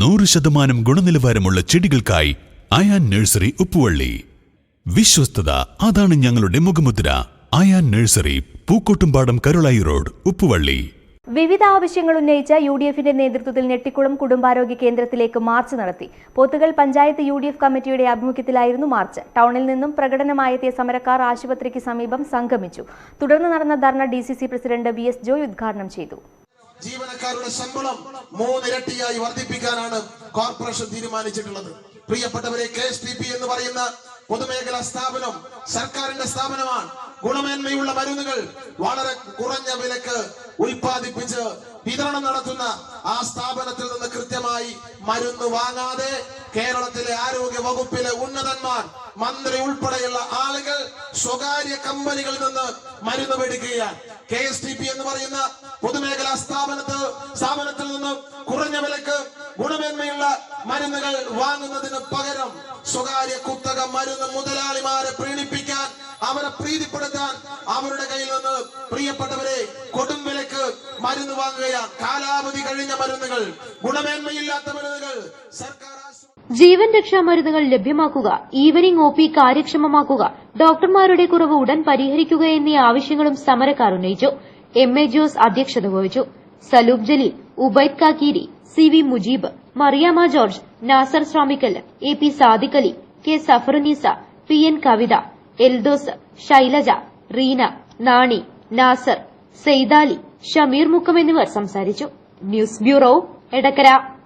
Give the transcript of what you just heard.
നൂറ് ശതമാനം ഗുണനിലവാരമുള്ള ചെടികൾക്കായി അയാൻ നഴ്സറി ഉപ്പുവള്ളി. വിശ്വസ്തത അതാണ് ഞങ്ങളുടെ മുഖമുദ്ര. Ayan nursery Pookkottumpadam Karulai road Uppuvalli. വിവിധ ആവശ്യങ്ങൾ ഉന്നയിച്ച യു ഡി എഫിന്റെ നേതൃത്വത്തിൽ നെട്ടിക്കുളം കുടുംബാരോഗ്യ കേന്ദ്രത്തിലേക്ക് മാർച്ച് നടത്തി. Pothukal panchayat U D F കമ്മിറ്റിയുടെ ആഭിമുഖ്യത്തിലായിരുന്നു മാർച്ച്. ടൗണിൽ നിന്നും പ്രകടനമായെത്തിയ സമരക്കാർ ആശുപത്രിക്ക് സമീപം സംഗമിച്ചു. തുടർന്ന് നടന്ന ധർണ D C C president V S Joy ഉദ്ഘാടനം ചെയ്തു. ജീവനക്കാരുടെ ശമ്പളം മൂന്നിരട്ടിയായി വർദ്ധിപ്പിക്കാനാണ് കോർപ്പറേഷൻ തീരുമാനിച്ചിട്ടുള്ളത്. പ്രിയപ്പെട്ടവരെ കെ എസ് പി എന്ന് പറയുന്ന പൊതുമേഖലാ സ്ഥാപനം സർക്കാരിന്റെ സ്ഥാപനമാണ്. ഗുണമേന്മയുള്ള മരുന്നുകൾ വളരെ കുറഞ്ഞ വിലക്ക് ഉൽപ്പാദിപ്പിച്ച് വിതരണം നടത്തുന്ന ആ സ്ഥാപനത്തിൽ നിന്ന് കൃത്യമായി മരുന്ന് വാങ്ങാതെ കേരളത്തിലെ ആരോഗ്യ വകുപ്പിലെ ഉന്നതന്മാർ മന്ത്രി ഉൾപ്പെടെയുള്ള ആളുകൾ സ്വകാര്യ കമ്പനികളിൽ നിന്ന് മരുന്ന് മേടിക്കുകയാണ്. കെ എസ് ടി പി എന്ന് പറയുന്ന പൊതുമേഖലാ സ്ഥാപനത്തിൽ സ്ഥാപനത്തിൽ നിന്ന് കുറഞ്ഞ വിലക്ക് ഗുണമേന്മയുള്ള മരുന്നുകൾ വാങ്ങുന്നതിന് പകരം സ്വകാര്യ കുത്തക മരുന്ന് മുതലാളിമാരെ പ്രീണിപ്പിക്കാൻ അവരെ പ്രീതിപ്പെടുത്താൻ അവരുടെ കയ്യിൽ നിന്ന് പ്രിയപ്പെട്ടവരെ കൊടും വിലക്ക് മരുന്ന് വാങ്ങുകയാണ്. കാലാവധി കഴിഞ്ഞ മരുന്നുകൾ ഗുണമേന്മയില്ലാത്ത മരുന്നുകൾ സർക്കാർ ജീവൻ രക്ഷാ മരുന്നുകൾ ലഭ്യമാക്കുക ഈവനിംഗ് ഒ പി കാര്യക്ഷമമാക്കുക ഡോക്ടർമാരുടെ കുറവ് ഉടൻ പരിഹരിക്കുക എന്നീ ആവശ്യങ്ങളും സമരക്കാർ ഉന്നയിച്ചു. എം എ ജോസ് അധ്യക്ഷത വഹിച്ചു. Saloob Jaleel Ubaid Kakkeeri C V Mujeeb Mariyama George Nasar Swamikkal A P Sadiq K Safarunisa P N Kavitha Eldhose Shailaja Reena Nani Nasar Saithali Shameer Mukkam എന്നിവർ സംസാരിച്ചു. News bureau Edakkara.